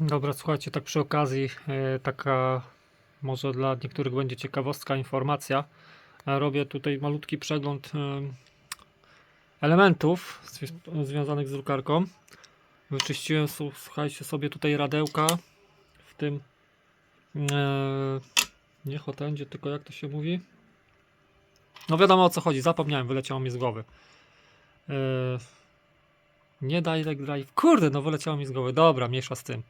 Dobra, słuchajcie, tak przy okazji, e, taka może dla niektórych będzie ciekawostka, informacja. E, Robię tutaj malutki przegląd e, elementów zwi- związanych z drukarką. Wyczyściłem, słuchajcie, sobie tutaj radełka w tym nie hotendzie, tylko jak to się mówi? No wiadomo o co chodzi, zapomniałem, wyleciało mi z głowy. Nie Direct Drive. Kurde, no wyleciało mi z głowy. Dobra, mniejsza z tym.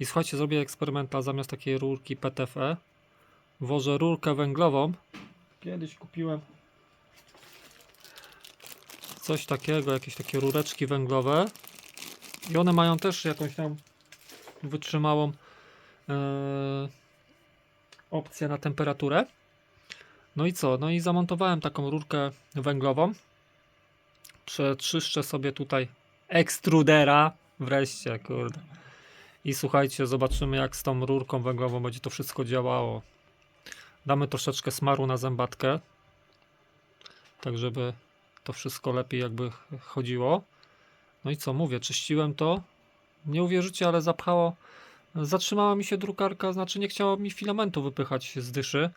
I słuchajcie, zrobię eksperymenta zamiast takiej rurki PTFE. Włożę rurkę węglową. Kiedyś kupiłem coś takiego, jakieś takie rureczki węglowe. I one mają też jakąś tam wytrzymałą e, opcję na temperaturę. No i co? No i zamontowałem taką rurkę węglową. Przeczyszczę sobie tutaj ekstrudera. Wreszcie, kurde. I słuchajcie, zobaczymy jak z tą rurką węglową będzie to wszystko działało. Damy troszeczkę smaru na zębatkę. Tak, żeby to wszystko lepiej jakby chodziło. No i co, mówię, czyściłem to. Nie uwierzycie, ale zapchało. Zatrzymała mi się drukarka, znaczy nie chciało mi filamentu wypychać z dyszy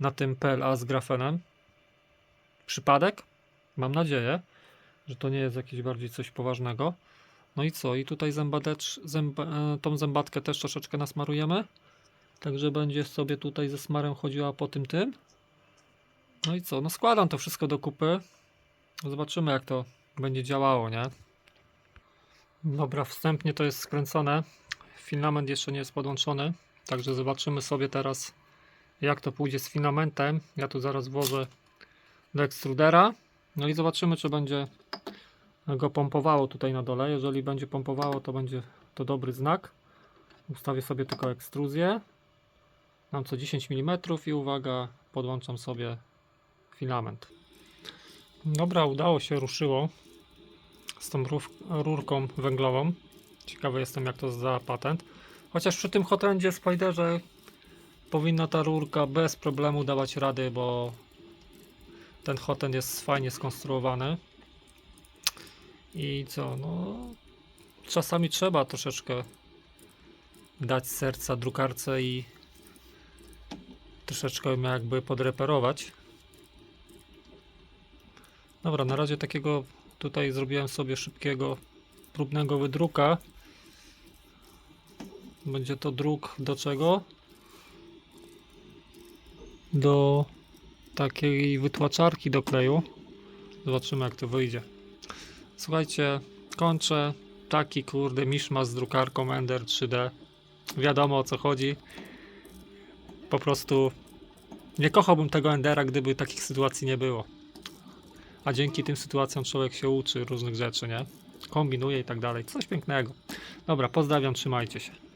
na tym PLA z grafenem. Przypadek? Mam nadzieję, że to nie jest jakieś bardziej coś poważnego. No i co? I tutaj zębatecz, zęb, e, tą zębatkę też troszeczkę nasmarujemy. Także będzie sobie tutaj ze smarem chodziła po tym tym. No i co? No składam to wszystko do kupy. Zobaczymy jak to będzie działało, nie? Dobra, wstępnie to jest skręcone. Filament jeszcze nie jest podłączony. Także zobaczymy sobie teraz jak to pójdzie z filamentem. Ja tu zaraz włożę do ekstrudera. No i zobaczymy czy będzie go pompowało tutaj na dole. Jeżeli będzie pompowało, to będzie to dobry znak. Ustawię sobie tylko ekstruzję. Mam co 10 mm i uwaga, podłączam sobie filament. Dobra, udało się, ruszyło z tą rurką węglową. Ciekawy jestem, jak to za patent. Chociaż przy tym hotendzie Spiderze powinna ta rurka bez problemu dawać rady, bo ten hotend jest fajnie skonstruowany. I co, no czasami trzeba troszeczkę dać serca drukarce i troszeczkę ją jakby podreperować. Dobra, na razie takiego tutaj zrobiłem sobie szybkiego próbnego wydruka. Będzie to druk do czego? Do takiej wytłaczarki do kleju. Zobaczymy jak to wyjdzie. Słuchajcie, kończę. Taki kurde miszmasz z drukarką Ender 3D. Wiadomo o co chodzi. Po prostu nie kochałbym tego Endera, gdyby takich sytuacji nie było. A dzięki tym sytuacjom człowiek się uczy różnych rzeczy, nie? Kombinuje i tak dalej. Coś pięknego. Dobra, pozdrawiam, trzymajcie się.